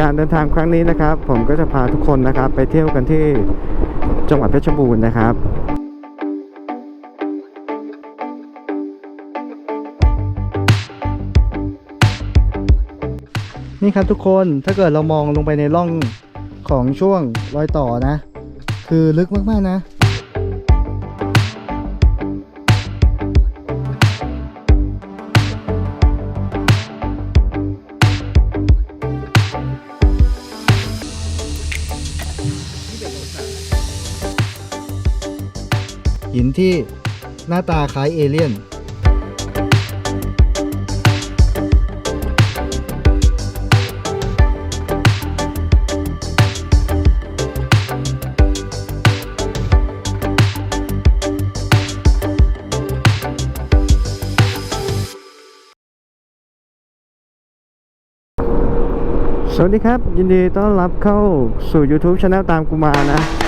การเดินทางครั้งนี้นะครับ ผมก็จะพาทุกคนนะครับ ไปเที่ยวกันที่จังหวัดเพชรบูรณ์นะครับนี่ครับทุกคนถ้าเกิดเรามองลงไปในร่องของช่วงรอยต่อนะ คือลึกมากๆนะ ที่หน้าตาคล้ายเอเลี่ยน สวัสดีครับ ยินดีต้อนรับเข้าสู่ YouTube Channel ตามกูมานะ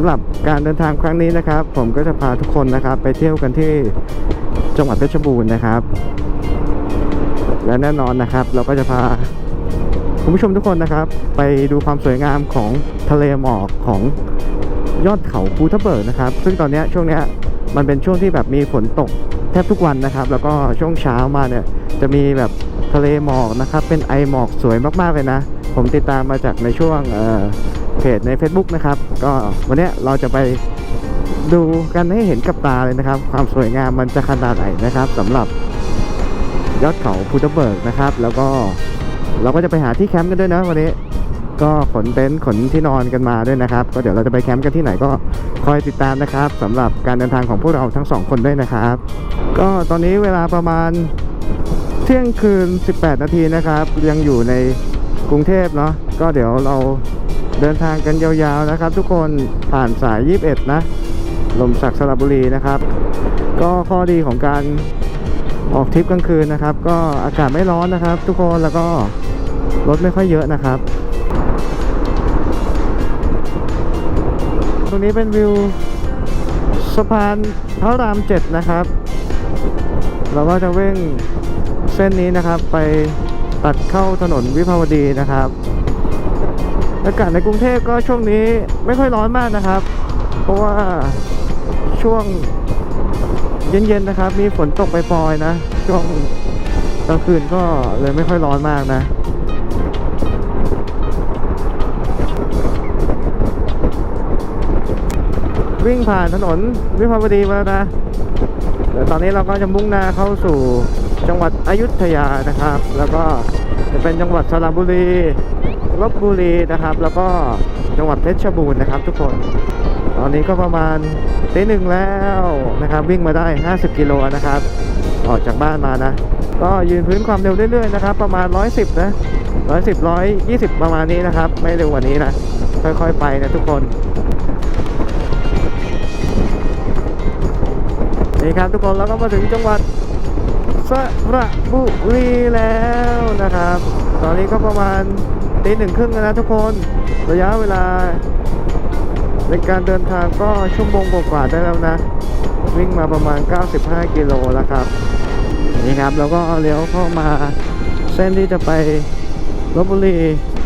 ำหรับการเดินทางครั้งนี้นะครับ ผมก็จะพาทุกคนนะครับ ไปเที่ยวกันที่จังหวัดเพชรบูรณ์นะครับ และแน่นอนนะครับ เราก็จะพาคุณผู้ชมทุกคนนะครับ ไปดูความสวยงามของทะเลหมอกของยอดเขาภูทับเบิกนะครับ ซึ่งตอนนี้ช่วงนี้มันเป็นช่วงที่แบบมีฝนตกแทบทุกวันนะครับ แล้วก็ช่วงเช้ามาเนี่ยจะมีแบบทะเลหมอกนะครับ เป็นไอหมอกสวยมากๆเลยนะ ผมติดตามมาจากในช่วง เพจใน Facebook นะครับ ก็วันนี้เราจะไปดูกันให้เห็นกับตาเลยนะครับ ความสวยงามมันจะขนาดไหนนะครับสำหรับยอดเขาพุทเบิกนะครับ แล้วก็เราก็จะไปหาที่แคมป์กันด้วยนะวันนี้ก็ขนเต็นท์ขนที่นอนกันมาด้วยนะครับ ก็เดี๋ยวเราจะไปแคมป์กันที่ไหนก็คอยติดตามนะครับสำหรับการเดินทางของพวกเราทั้งสองคนด้วยนะครับ ก็ตอนนี้เวลาประมาณเที่ยงคืน 18 นาทีนะครับ ยังอยู่ในกรุงเทพเนาะก็เดี๋ยวเรา เดินทางกันยาวๆนะครับ ทุกคนผ่านสาย 21 นะ ลมสักดิ์สระบุรีนะครับ ก็ข้อดีของการออกทริปกลางคืนนะครับ ก็อากาศไม่ร้อนนะครับ ทุกคนแล้วก็รถไม่ค่อยเยอะนะครับ ตรงนี้เป็นวิวสะพานพระรามเจ็ดนะครับ เราก็จะเว่งเส้นนี้นะครับไปตัดเข้าถนนวิภาวดีนะครับ อากาศในกรุงเทพก็ช่วงนี้ไม่ค่อยร้อนมากนะครับ เพราะว่าช่วงเย็นๆนะครับ มีฝนตกไปปลอยนะ ช่วงกลางคืนก็เลยไม่ค่อยร้อนมากนะวิ่งผ่านถนนวิภาวดีมาแล้วนะเดี๋ยวตอนนี้เราก็จะมุ่งหน้าเข้าสู่จังหวัดอยุธยานะครับ แล้วก็จะเป็นจังหวัดสระบุรี ลบบุรีนะครับ แล้วก็จังหวัดเพชรบูรณ์นะครับ ทุกคน ตอนนี้ก็ประมาณตีหนึ่งแล้วนะครับวิ่งมาได้ 50 กิโลนะครับ ออกจากบ้านมานะ ก็ยืนพื้นความเร็วเรื่อยๆนะครับ ประมาณ 110 นะ 110 120 ประมาณนี้นะครับ ไม่เร็วกว่านี้นะ ค่อยๆไปนะทุกคนนี่ครับทุกคนเราก็มาถึงจังหวัดสระบุรีแล้วนะครับ ตอนนี้ก็ประมาณ ตีหนึ่งครึ่งแล้วนะทุกคน ระยะเวลา ในการเดินทางก็ชั่วโมงกว่าๆได้แล้วนะ วิ่งมาประมาณ 95 กิโลแล้วครับ นี่ครับเราก็เลี้ยวเข้ามาเส้นที่จะไปลบบุรี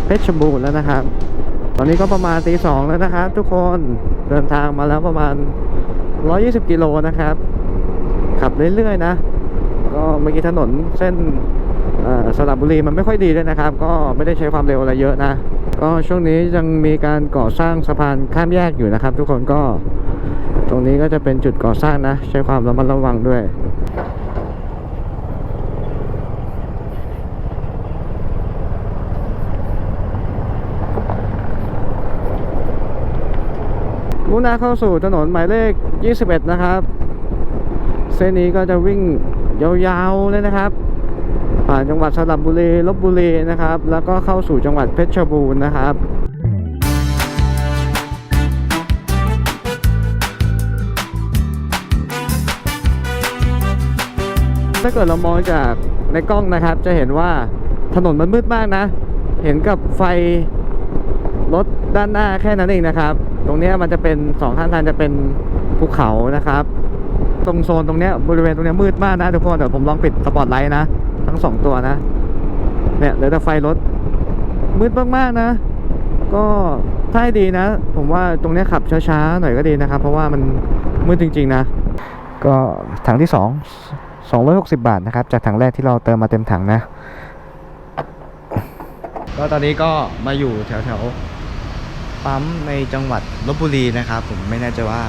เพชรบูรณ์แล้วนะครับ ตอนนี้ก็ประมาณตีสองแล้วนะครับทุกคนเดินทางมาแล้วประมาณ 120 กิโลนะครับ ขับเรื่อยๆนะ ก็เมื่อกี้ถนนเส้น สระบุรีมันไม่ค่อยดีด้วยนะครับ ก็ไม่ได้ใช้ความเร็วอะไรเยอะนะ ก็ช่วงนี้ยังมีการก่อสร้างสะพานข้ามแยกอยู่นะครับ ทุกคนก็ตรงนี้ก็จะเป็นจุดก่อสร้างนะ ใช้ความระมัดระวังด้วยมุ่งหน้าเข้าสู่ถนนหมายเลข 21 นะครับ เส้นนี้ก็จะวิ่งยาวๆเลยนะครับ ผ่านจังหวัดสระบุรีลบบุรีนะครับ แล้วก็เข้าสู่จังหวัดเพชรบูรณ์นะครับถ้าเกิดเรามองจากในกล้องนะครับ จะเห็นว่าถนนมันมืดมากนะ เห็นกับไฟรถด้านหน้าแค่นั้นเองนะครับ ตรงนี้มันจะเป็นสองข้างทางจะเป็นภูเขานะครับ ตรงโซนตรงนี้บริเวณตรงนี้มืดมากนะทุกคนเดี๋ยวผมลองปิดสปอตไลท์นะ ทั้งสองตัวนะเนี่ยเหลือแต่ไฟรถ มืดมากๆนะ ก็ถ้าให้ดีนะ ผมว่าตรงเนี้ยขับช้าๆหน่อยก็ดีนะครับ เพราะว่ามันมืดจริง ๆ นะ ก็ถังที่สอง260 บาทนะครับ จากถังแรกที่เราเติมมาเต็มถังนะ ก็ตอนนี้ก็มาอยู่แถวๆปั๊มในจังหวัดลบบุรีนะครับ ผมไม่แน่ใจว่า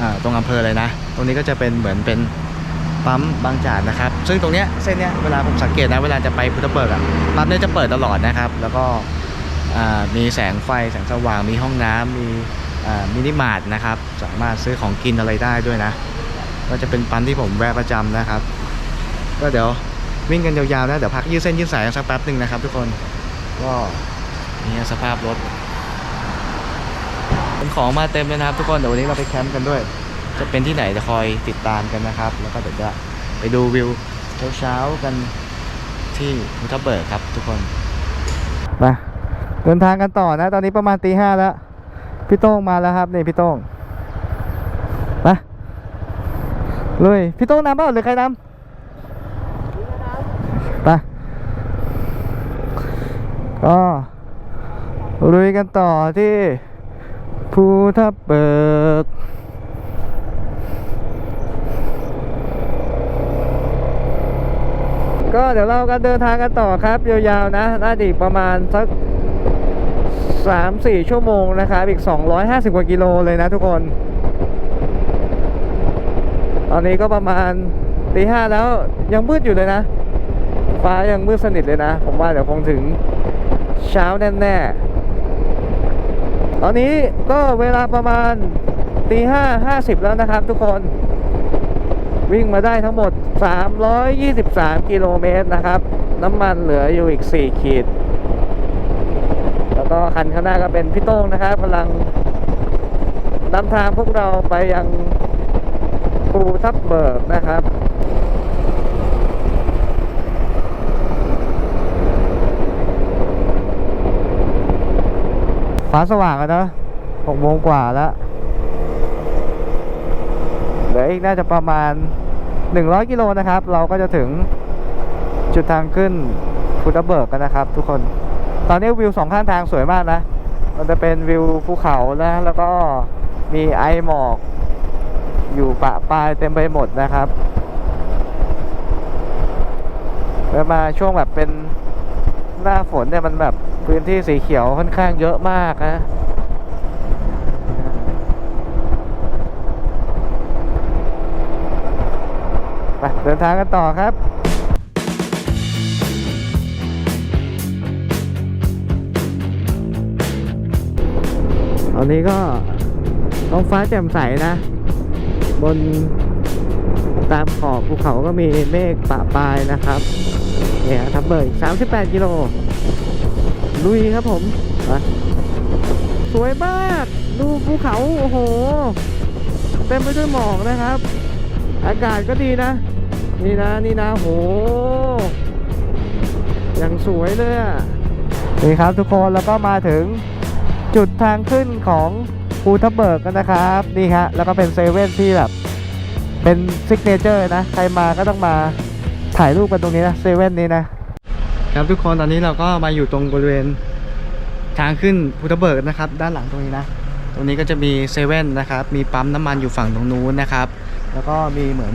อ่า ตรงอำเภออะไรนะ ตรงนี้ก็จะเป็นเหมือนเป็น ปั๊มบางจากนะครับ ซึ่งตรงเนี้ยเส้นเนี้ยเวลาผมสังเกตนะเวลาจะไปพุทธเบิกอะปั๊มเนี้ยจะเปิดตลอดนะครับ แล้วก็มีแสงไฟแสงสว่างมีห้องน้ำมีมินิมาร์ทนะครับ สามารถซื้อของกินอะไรได้ด้วยนะ ก็จะเป็นปั๊มที่ผมแวะประจำนะครับ ก็เดี๋ยววิ่งกันยาวๆนะเดี๋ยวพักยืดเส้นยืดสายกันสักแป๊บหนึ่งนะครับ ทุกคนก็นี่สภาพรถเป็นของมาเต็มเลยนะครับ ทุกคนเดี๋ยววันนี้เราไปแคมป์กันด้วย จะเป็นที่ไหนจะคอยติดตามกันนะครับ แล้วก็เดี๋ยวจะไปดูวิวเช้าๆกันที่มุทเบิร์กครับทุกคนมาเดินทางกันต่อนะ ตอนนี้ประมาณตีห้าแล้ว พี่โต้งมาแล้วครับนี่พี่โต้งมาเลยพี่โต้งนำเปล่าหรือใครนำไปก็ลุยกันต่อที่ภูทับเบิก ก็เดี๋ยวเรากันเดินทางกันต่อครับ ยาวๆนะน่าจะอีกประมาณสัก3-4ชั่วโมงนะครับอีก250กว่ากิโลเลยนะทุกคน ตอนนี้ก็ประมาณตีห้าแล้วยังมืดอยู่เลยนะ ฟ้ายังมืดสนิทเลยนะ ผมว่าเดี๋ยวคงถึงเช้าแน่ๆ ตอนนี้ก็เวลาประมาณตีห้าห้าสิบแล้วนะครับทุกคน วิ่งมาได้ทั้งหมด 323 กิโลเมตรนะครับ น้ำมันเหลืออยู่อีก 4 ขีด แล้วก็คันข้างหน้าก็เป็นพี่โต้งนะครับกำลังนำทางพวกเราไปยังภูทับเบิกนะครับฟ้าสว่างแล้วนะหกโมงกว่าแล้ว ลืออีกน่าจะประมาณ 100 กิโลนะครับ เราก็จะถึงจุดทางขึ้นพุทธเบิร์กกันนะครับ ทุกคน ตอนนี้วิวสองข้างทางสวยมากนะ มันจะเป็นวิวภูเขานะ แล้วก็มีไอหมอก อยู่ปะปลายเต็มไปหมดนะครับแล้วมาช่วงแบบเป็นหน้าฝนเนี่ยมันแบบพื้นที่สีเขียวค่อนข้างเยอะมากนะ ไปเดินทางกันต่อครับตอนนี้ก็ท้องฟ้าแจ่มใสนะ บนตามขอบภูเขาก็มีเมฆปะปลายนะครับเนี่ยทับเบิร์ก38 กิโล ลุยครับผมสวยมาก ดูภูเขา โอ้โห เต็มไปด้วยหมอกนะครับ อากาศก็ดีนะ นี่นะนี่นะโหอยังสวยเลยนี่ครับทุกคนแล้วก็มาถึงจุดทางขึ้นของภูทับเบิกกันนะครับนี่ฮะแล้วก็เป็นเซเว่นที่แบบเป็นซิกเนเจอร์นะ ใครมาก็ต้องมาถ่ายรูปกันตรงนี้นะเซเว่นนี้นะครับทุกคนตอนนี้เราก็มาอยู่ตรงบริเวณทางขึ้นภูทับเบิกนะครับ ด้านหลังตรงนี้นะ ตรงนี้ก็จะมีเซเว่นนะครับ มีปั๊มน้ำมันอยู่ฝั่งตรงนู้นนะครับ แล้วก็มีเหมือน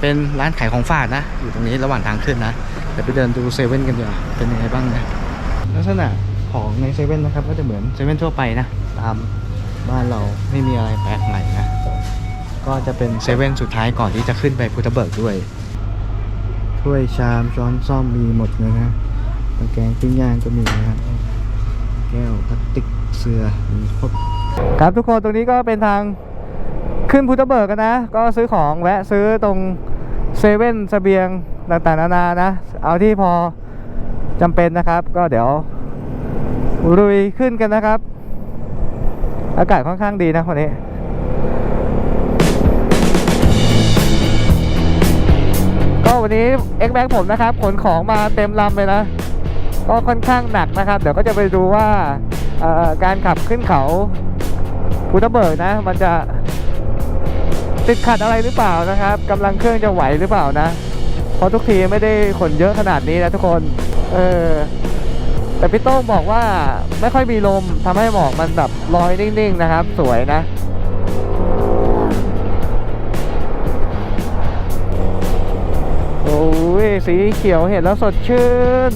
เป็นร้านขายของฝากนะ อยู่ตรงนี้ระหว่างทางขึ้นนะเดี๋ยวไปเดินดูเซเว่นกันดีกว่าเป็นยังไงบ้างนะลักษณะของในเซเว่นนะครับก็จะเหมือนเซเว่นทั่วไปนะ ตามบ้านเราไม่มีอะไรแปลกใหม่นะ ก็จะเป็นเซเว่นสุดท้ายก่อนที่จะขึ้นไปพุทธเบิกด้วยถ้วยชามช้อนซ่อมมีหมดเลยนะตะแกรงปิ้งย่างก็มีนะครับแก้วพลาสติกเสื้อมีครบครับทุกคนตรงนี้ก็เป็นทาง ขึ้นพุทธเบิกกันนะ ก็ซื้อของแวะซื้อตรงเซเว่นสเบียงต่างๆนานานะ เอาที่พอจำเป็นนะครับ ก็เดี๋ยวลุยขึ้นกันนะครับ อากาศค่อนข้างดีนะวันนี้ก็วันนี้ X Max ผมนะครับ ขนของมาเต็มลำเลยนะ ก็ค่อนข้างหนักนะครับ เดี๋ยวก็จะไปดูว่าการขับขึ้นเขาพุทธเบิกนะ มันจะ ติดขัดอะไรหรือเปล่านะครับกำลังเครื่องจะไหวหรือเปล่านะ เพราะทุกทีไม่ได้ขนเยอะขนาดนี้นะทุกคน เออ แต่พี่โต้งบอกว่าไม่ค่อยมีลมทำให้หมอกมันแบบลอยนิ่งๆนะครับ สวยนะโอ้ยสีเขียวเห็นแล้วสดชื่น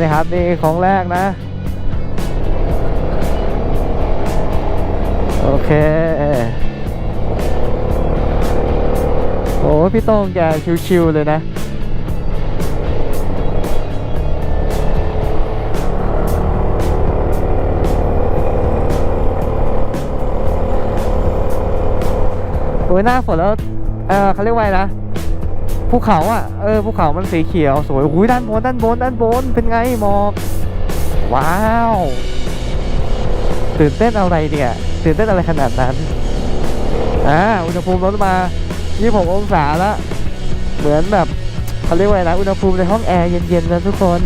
นี่ครับ นี่ของแรกนะ โอเค โอ้พี่โต้งแกชิวๆเลยนะโอ้ยหน้าฝนแล้ว เออเขาเรียกว่าไงนะ ภูเขาอะเออภูเขามันสีเขียวสวยอุ้ยด้านบนด้านบนด้านบนเป็นไงหมอกว้าวตื่นเต้นอะไรเนี่ยตื่นเต้นอะไรขนาดนั้นอ่าอุณหภูมิลดมา26องศาแล้วเหมือนแบบเขาเรียกว่าอะไรนะอุณหภูมิในห้องแอร์เย็นๆนะทุกคน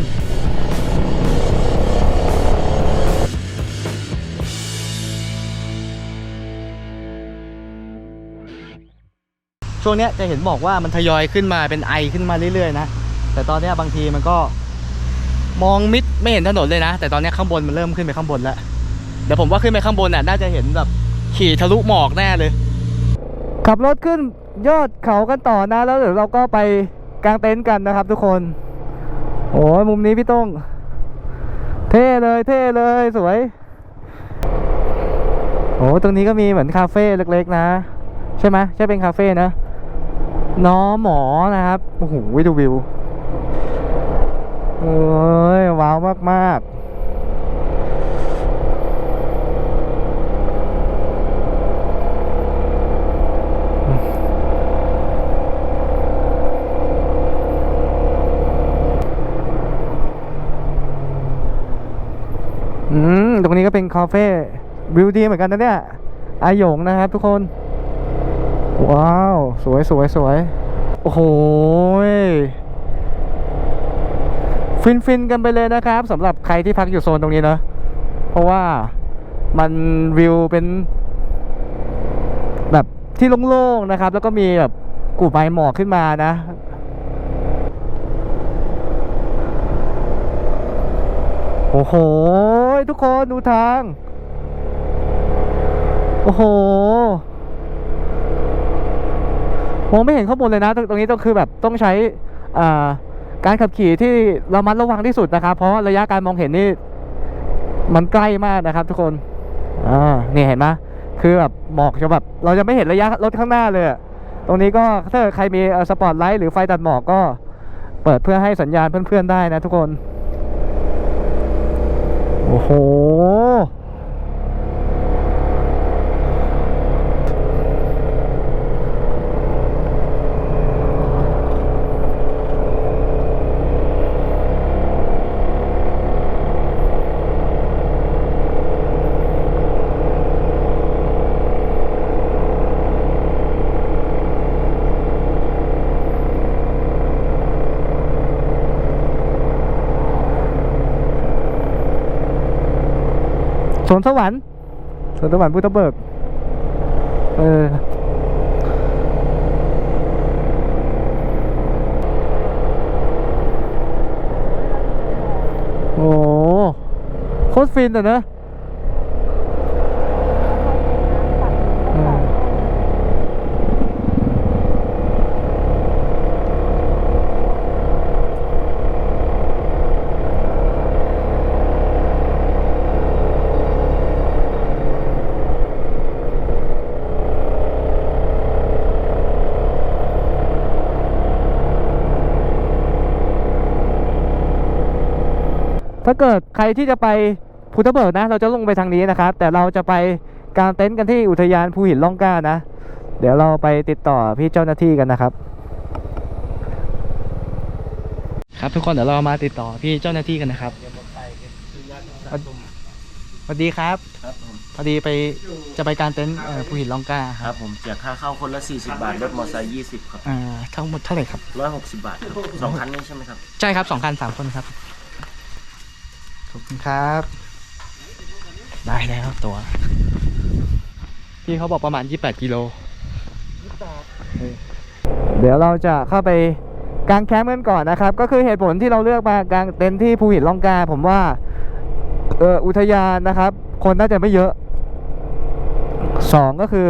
ช่วงเนี้ยจะเห็นบอกว่ามันทยอยขึ้นมาเป็นไอขึ้นมาเรื่อยๆนะแต่ตอนเนี้ยบางทีมันก็ มองมิดไม่เห็นถนนเลยนะ แต่ตอนเนี้ยข้างบนมันเริ่มขึ้นไปข้างบนแล้วเดี๋ยวผมว่าขึ้นไปข้างบนน่ะน่าจะเห็นแบบขี่ทะลุหมอกแน่เลย ขับรถขึ้นยอดเขากันต่อนะ แล้วเดี๋ยวเราก็ไปกางเต็นท์กันนะครับ ทุกคน โอ้ยมุมนี้พี่ต้องเท่เลยเท่เลยสวย โอ้ตรงนี้ก็มีเหมือนคาเฟ่เล็ก ๆ นะ ใช่ไหมใช่เป็นคาเฟ่นะ น้อหมอนะครับโอ้โหดูวิวเอ้ยว้าวมากๆอืมตรงนี้ก็เป็นคาเฟ่วิวดีเหมือนกันนะเนี่ยอาหยงนะครับทุกคน ว้าว สวยสวยสวยโอ้โหฟินฟินกันไปเลยนะครับสำหรับใครที่พักอยู่โซนตรงนี้นะเพราะว่ามันวิวเป็น แบบที่โล่งๆนะครับ แล้วก็มีแบบกู่ใบหมอกขึ้นมานะโอ้โห ทุกคนดูทาง โอ้โห มองไม่เห็นข้างบนเลยนะ ตรงนี้ต้องคือแบบต้องใช้การขับขี่ที่ระมัดระวังที่สุดนะครับ เพราะระยะการมองเห็นนี่มันใกล้มากนะครับ ทุกคนอ่านี่เห็นไหมคือแบบหมอกจะแบบเราจะไม่เห็นระยะรถข้างหน้าเลย ตรงนี้ก็ถ้าใครมีสปอตไลท์หรือไฟตัดหมอกก็เปิดเพื่อให้สัญญาณเพื่อนๆได้นะทุกคน โอ้โห วนสวรรค์สวนสวรรค์พุทธเบิกเออโอ้โคตรฟินอะเนอะอืม ถ้าเกิดใครที่จะไปพุทธเบิกนะ เราจะลงไปทางนี้นะครับ แต่เราจะไปกางเต็นท์กันที่อุทยานภูหินล่องกล้านะ เดี๋ยวเราไปติดต่อพี่เจ้าหน้าที่กันนะครับ ครับทุกคนเดี๋ยวเรามาติดต่อพี่เจ้าหน้าที่กันนะครับสวัสดีครับ ครับผมพอดีไปจะไปการเต็นท์เอ่อภูหินล่องกล้าคครับรับผมเสียค่าเข้าคนละ 40 บาทรถมอเตอร์ไซค์20 ครับอ่าทั้งหมดเท่าไหร่ครับ 160 บาทครับสองคันนี้ใช่ไหมครับ ใช่ครับสองคันสามคนครับข อบคุณครับ ได้แล้วตัว พี่เขาบอกประมาณ 28 กิโล เดี๋ยวเราจะเข้าไปกางแคมป์กันก่อนนะครับ ก็คือเหตุผลที่เราเลือกมากางเต็นท์ที่ภูหินล่องกา ผมว่าเอออุทยานนะครับ คนน่าจะไม่เยอะสองก็คือ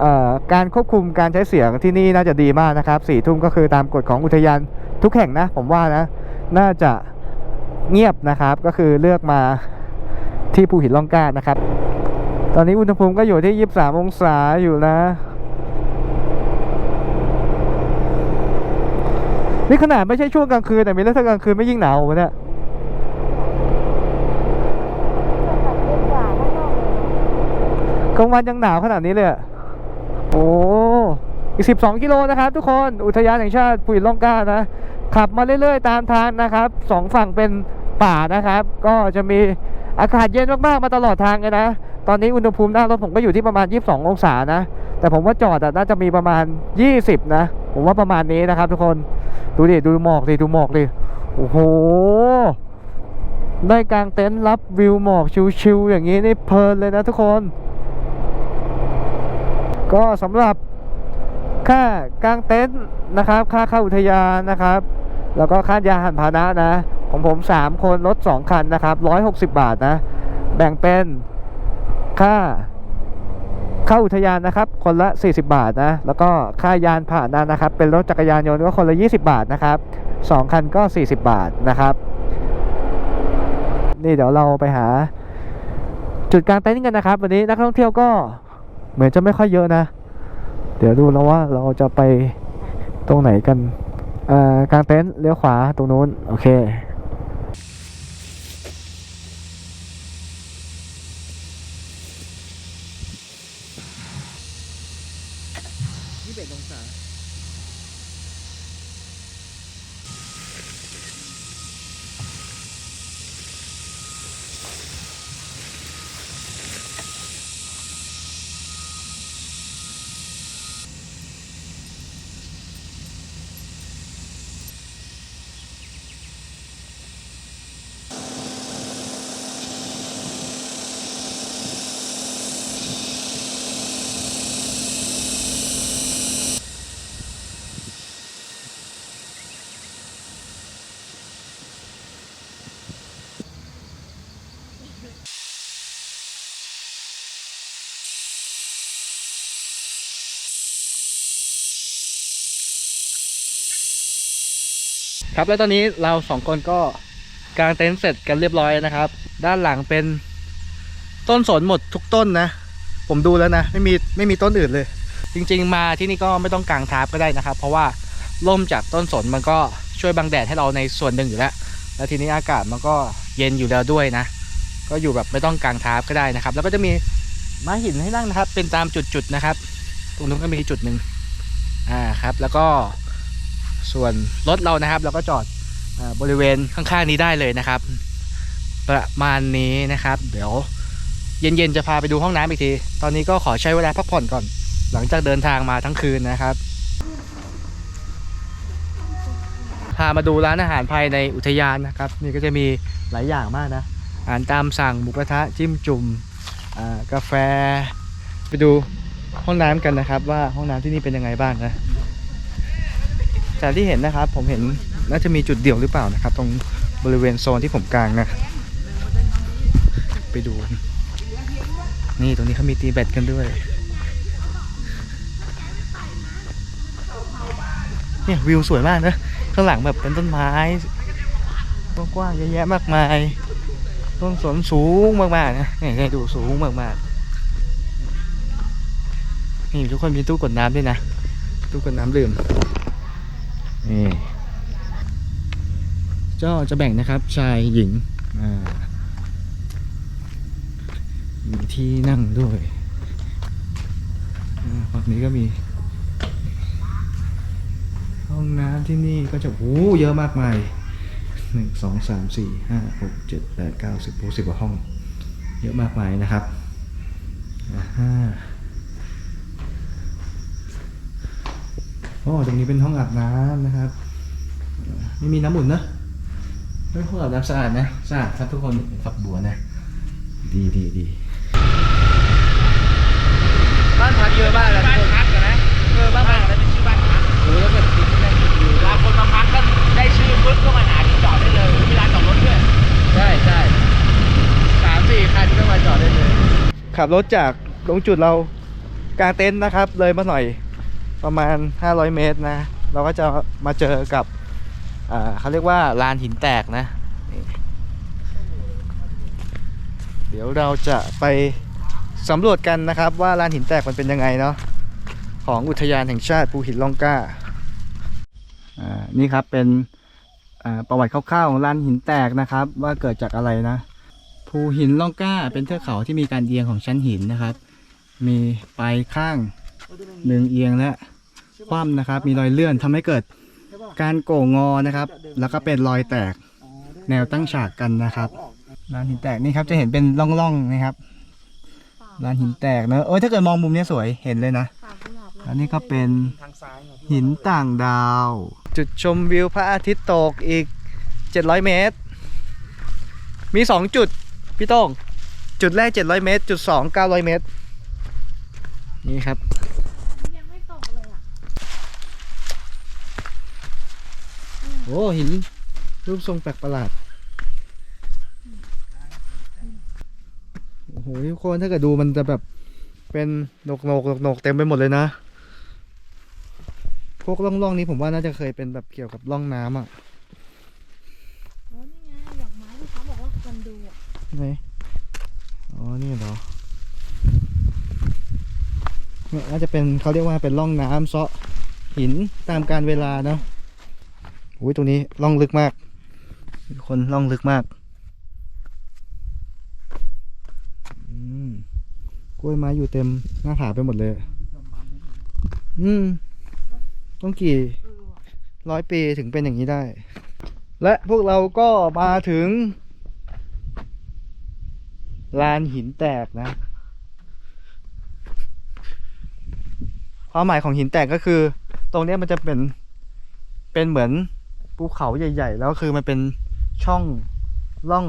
เอ่อการควบคุมการใช้เสียงที่นี่น่าจะดีมากนะครับสี่ทุ่มก็คือตามกฎของอุทยานทุกแห่งนะ ผมว่านะ น่าจะ เงียบนะครับ ก็คือเลือกมาที่ภูหินล่องกล้านะครับ ตอนนี้อุณหภูมิก็อยู่ที่ 23 องศาอยู่นะ นี่ขนาดไม่ใช่ช่วงกลางคืนแต่มีเรื่องกลางคืนไม่ยิ่งหนาววะเนี่ยกลางวันยังหนาวขนาดนี้เลยอะโอ้อีก 12 กิโลนะครับทุกคน อุทยานแห่งชาติภูหินล่องกล้านะ ขับมาเรื่อย ๆ ตามทางนะครับ สองฝั่งเป็น ป่านะครับ ก็จะมีอากาศเย็นมากๆมาตลอดทางเลยนะ ตอนนี้อุณหภูมิหน้ารถผมก็อยู่ที่ประมาณ 22 องศานะ แต่ผมว่าจอดอะน่าจะมีประมาณ 20 นะ ผมว่าประมาณนี้นะครับทุกคน ดูดิ ดูหมอกดิ ดูหมอกดิ โอ้โห ได้กลางเต็นท์รับวิวหมอกชิวๆอย่างนี้นี่เพลินเลยนะทุกคน ก็สำหรับค่ากลางเต็นท์นะครับ ค่าเข้าอุทยานนะครับ แล้วก็ค่ายาหันพานะนะ ของผม 3 คนรถ2 คันนะครับ 160 บาทนะ แบ่งเป็นค่าเข้าอุทยานนะครับ คนละ 40 บาทนะ แล้วก็ค่ายานผ่านนะนะครับ เป็นรถจักรยานยนต์ก็คนละ 20 บาทนะครับ 2 คันก็ 40 บาทนะครับ นี่เดี๋ยวเราไปหา จุดกลางเต็นท์กันนะครับ วันนี้นักท่องเที่ยวก็เหมือนจะไม่ค่อยเยอะนะ เดี๋ยวดูแล้วว่าเราจะไปตรงไหนกันกลางเต็นท์เลี้ยวขวาตรงนู้น โอเค ยี่สิบองศา ครับแล้วตอนนี้เราสองคนก็กางเต็นท์เสร็จกันเรียบร้อยนะครับ ด้านหลังเป็นต้นสนหมดทุกต้นนะ ผมดูแล้วนะ ไม่มีไม่มีต้นอื่นเลย จริง ๆ มาที่นี่ก็ไม่ต้องกางทาร์ปก็ได้นะครับ เพราะว่าร่มจากต้นสนมันก็ช่วยบังแดดให้เราในส่วนหนึ่งอยู่แล้ว แล้วทีนี้อากาศมันก็เย็นอยู่แล้วด้วยนะ ก็อยู่แบบไม่ต้องกางทาร์ปก็ได้นะครับ แล้วก็จะมีม้าหินให้นั่งนะครับ เป็นตามจุดๆนะครับ ตรงนู้นก็มีจุดหนึ่งอ่าครับ แล้วก็ ส่วนรถเรานะครับ เราก็จอดอบริเวณข้างๆนี้ได้เลยนะครับ ประมาณนี้นะครับ เดี๋ยวเย็นๆจะพาไปดูห้องน้ำอีกที ตอนนี้ก็ขอใช้เวลาพักผ่อนก่อน หลังจากเดินทางมาทั้งคืนนะครับ พามาดูร้านอาหารภายในอุทยานนะครับ นี่ก็จะมีหลายอย่างมากนะ อาหารตามสั่งหมูกระทะจิ้มจุ่มกาแฟ ไปดูห้องน้ำกันนะครับ ว่าห้องน้ำที่นี่เป็นยังไงบ้างนะ จากที่เห็นนะครับผมเห็นน่าจะมีจุดเดี่ยวหรือเปล่านะครับ ตรงบริเวณโซนที่ผมกลางนะไปดู นี่ตรงนี้เขามีตีแบดกันด้วยเนี่ยวิวสวยมากนะข้างหลังแบบเป็นต้นไม้กว้างๆเยอะแยะมากมาย ต้นสนสูงมากๆนะนี่ให้ดูสูงมากๆนี่ทุกคนมีตู้กดน้ำด้วยนะตู้กดน้ำดื่ม นี่เจ้จะแบ่งนะครับชายหญิงมีที่นั่งด้วยฝั่งนี้ก็มี ห้องน้ำที่นี่ก็จะโอ้เยอะมากมายหนึ่งสองสามสี่ห้าหกเจ็ดแปดเก้าสิบโอ้สิบกว่าห้อง เยอะมากมายนะครับอ่าฮะโอ้ตรงนี้เป็นห้องอาบน้ำนะครับอ่าไม่มีน้ำอุ่นนะไม่ห้องอาบน้ำสะอาดนะสะอาดครับทุกคนฝักบัวนะ ดีดีดีบ้านพักเยอะมากเลยบ้านพักนะเออบ้านพักแล้วเป็นชื่อบ้านพักโอ้แล้วแบบติดแม่งดีเวลาคนมาพักก็ได้ชื่อปุ๊บก็มาหาที่จอดได้เลยมีร้านจอดรถด้วยใช่ใช่สามสี่คันก็มาจอดได้เลย ขับรถจากตรงจุดเรากางเต็นท์นะครับ เลยมาหน่อย ประมาณ 500 เมตรนะ เราก็จะมาเจอกับเขาเรียกว่าลานหินแตกนะ เดี๋ยวเราจะไปสำรวจกันนะครับ ว่าลานหินแตกมันเป็นยังไงเนาะของอุทยานแห่งชาติภูหินล่องกล้าอ่านี่ครับเป็นประวัติคร่าวๆของลานหินแตกนะครับ ว่าเกิดจากอะไรนะ ภูหินล่องกล้าเป็นเทือกเขาที่มีการเอียงของชั้นหินนะครับ มีปลายข้าง หนึ่งเอียงและคว่ำนะครับ มีรอยเลื่อนทำให้เกิดการโก่งอนะครับ แล้วก็เป็นรอยแตกแนวตั้งฉากกันนะครับลานหินแตกนี่ครับจะเห็นเป็นร่องๆนะครับลานหินแตกเนอะเออถ้าเกิดมองมุมนี้สวยเห็นเลยนะอันนี้ก็เป็นหินต่างดาว จุดชมวิวพระอาทิตย์ตกอีก 700 เมตร มี 2 จุด พี่ต้อง จุดแรก 700 เมตร จุด 2 900 เมตร นี่ครับ ยังไม่ตกเลยอะ โอ้หิน รูปทรงแปลกประหลาด โอ้โหทุกคนถ้าเกิดดูมันจะแบบเป็นโหนกโหนกโหนกๆเต็มไปหมดเลยนะ พวกร่องๆนี้ผมว่าน่าจะเคยเป็นแบบเกี่ยวกับร่องน้ำอะโอ้นี่ไงดอกไม้ที่เขาบอกว่าคนดูอะไหนอ๋อ นี่เหรอเนี่ยน่าจะเป็นเขาเรียกว่าเป็นร่องน้ำเซาะหินตามการเวลาเนาะโอ้ยตรงนี้ร่องลึกมาก คนร่องลึกมากกล้วยไม้อยู่เต็มหน้าผาไปหมดเลย อืม ต้องกี่ร้อยปีถึงเป็นอย่างนี้ได้ และพวกเราก็มาถึง ลานหินแตกนะ ความหมายของหินแตกก็คือ ตรงนี้มันจะเป็น เป็นเหมือน ภูเขาใหญ่ ๆ แล้วคือมันเป็นช่องร่อง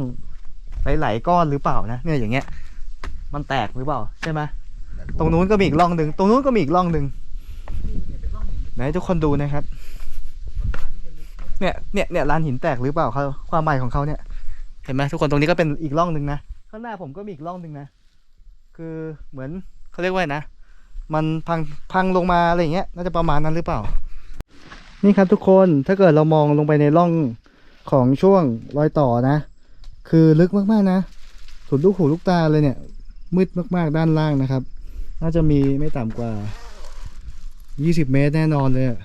ไหลๆก้อนหรือเปล่านะเนี่ยอย่างเงี้ย มันแตกหรือเปล่าใช่ไหมตรงนู้นก็มีอีกร่องหนึ่งตรงนู้นก็มีอีกร่องหนึ่งไหนทุกคนดูนะครับ เนี่ยเนี่ยเนี่ยลานหินแตกหรือเปล่าเขาความหมายของเขาเนี่ย เห็นไหมทุกคนตรงนี้ก็เป็นอีกร่องหนึ่งนะข้างหน้าผมก็มีอีกร่องหนึ่งนะ คือเหมือนเขาเรียกว่าไงนะ มันพังพังลงมาอะไรอย่างเงี้ย น่าจะประมาณนั้นหรือเปล่า นี่ครับทุกคนถ้าเกิดเรามองลงไปในร่องของช่วงรอยต่อนะ คือลึกมากๆนะสุดลูกหูลูกตาเลยเนี่ย มืดมากๆด้านล่างนะครับ น่าจะมีไม่ต่ำกว่า 20 เมตรแน่นอนเลยอะ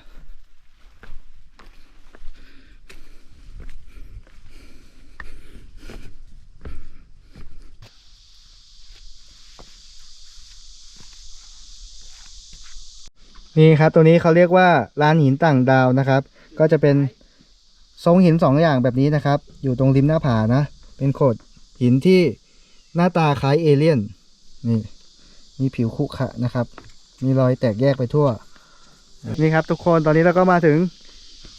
นี่ครับตัวนี้เขาเรียกว่าลานหินต่างดาวนะครับ ก็จะเป็นทรงหินสองอย่างแบบนี้นะครับ อยู่ตรงริมหน้าผานะ เป็นโขดหินที่หน้าตาคล้ายเอเลี่ยน นี่ มีผิวคุขะนะครับ มีรอยแตกแยกไปทั่ว นี่ครับทุกคนตอนนี้เราก็มาถึง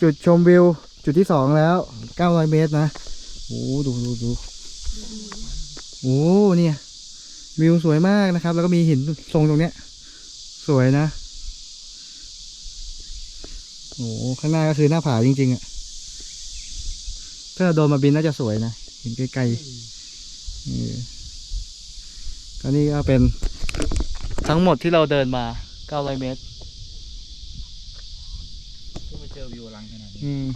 จุดชมวิวจุดที่สองแล้ว 900 เมตรนะ โอ้ดูดูดูโอ้เนี่ย วิวสวยมากนะครับ แล้วก็มีหินทรงตรงเนี้ย สวยนะ โอ้โหข้างหน้าก็คือหน้าผาจริง ๆอะ่ะถ้าเราโดนมาบินน่าจะสวยนะ เห็นไกลๆนี่ก็นี่ก็เป็นทั้งหมดที่เราเดินมา 900 เมตรมาเจอวิวลังขนาดนี้ อืม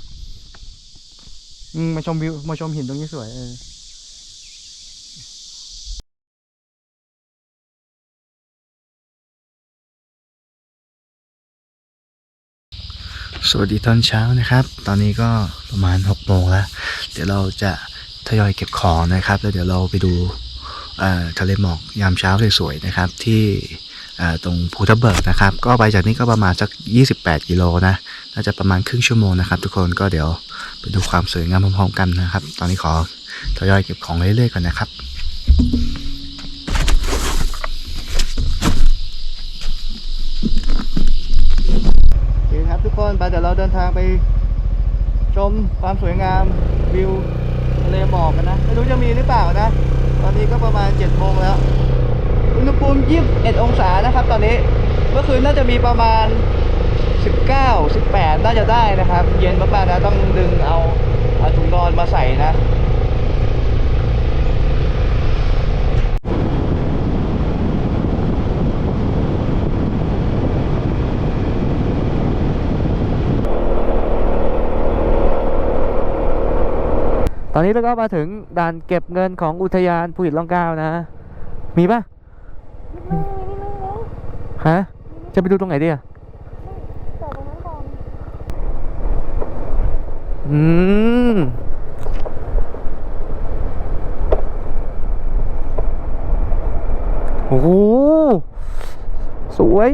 อืม มาชมวิว มาชมหินตรงนี้สวยเออ สวัสดีตอนเช้านะครับ ตอนนี้ก็ประมาณ6โมงแล้ว เดี๋ยวเราจะทยอยเก็บของนะครับ แล้วเดี๋ยวเราไปดูทะเลหมอกยามเช้าสวยๆนะครับ ที่ตรงภูทับเบิกนะครับ ก็ไปจากนี้ก็ประมาณสัก 28 กิโลนะ น่าจะประมาณครึ่งชั่วโมงนะครับ ทุกคนก็เดี๋ยวไปดูความสวยงามพร้อมๆกันนะครับ ตอนนี้ขอทยอยเก็บของเรื่อยๆก่อนนะครับ โอเคครับทุกคนไป เราเดินทางไปชมความสวยงามวิวทะเลหมอกกันนะ ไม่รู้จะมีหรือเปล่านะ ตอนนี้ก็ประมาณ7โมงแล้ว อุณหภูมิ 21 องศานะครับ ตอนนี้ เมื่อคืนน่าจะมีประมาณ 19 18 น่าจะได้นะครับ เย็นมากๆนะ ต้องดึงเอาเอาถุงนอนมาใส่นะ อนนี้เราก็มาถึงด่านเก็บเงินของอุทยานภูหินร่องกล้านะ มีปะฮะ จะไปดูตรงไหนดีอะอดตรงนั้นก่อนอืมโอ้โหสวย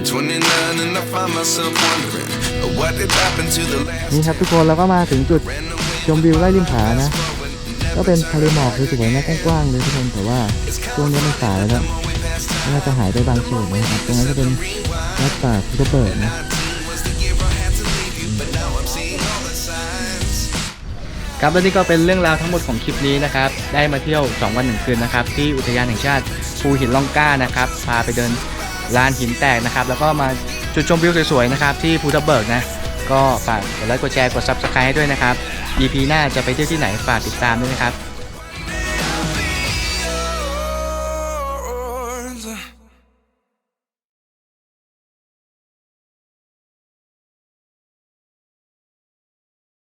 At 29 and I find myself wondering uh, what did happen to the last นี่ครับทุกคนเราก็มาถึงจุดชมวิวไร่ริมผานะ ก็เป็นทะเลหมอกสวยๆนะกว้างๆเลยทุกคนแต่ว่าช่วงนี้มันสายแล้วน่าจะหายไปบางส่วนนะครับตรงนั้นจะเป็นวัดป่าพุทธเบิกนะครับและนี่ก็เป็นเรื่องราวทั้งหมดของคลิปนี้นะครับ ได้มาเที่ยว 2 วัน 1 คืนนะครับ ที่อุทยานแห่งชาติภูหินล่องกล้านะครับ พาไปเดิน ลานหินแตกนะครับ แล้วก็มาจุดชมวิวสวยๆนะครับที่ภูทับเบิกนะ ก็ฝากกดไลค์กดแชร์กด Subscribe ให้ด้วยนะครับ EP หน้าจะไปเที่ยวที่ไหนฝากติดตามด้วยนะครับ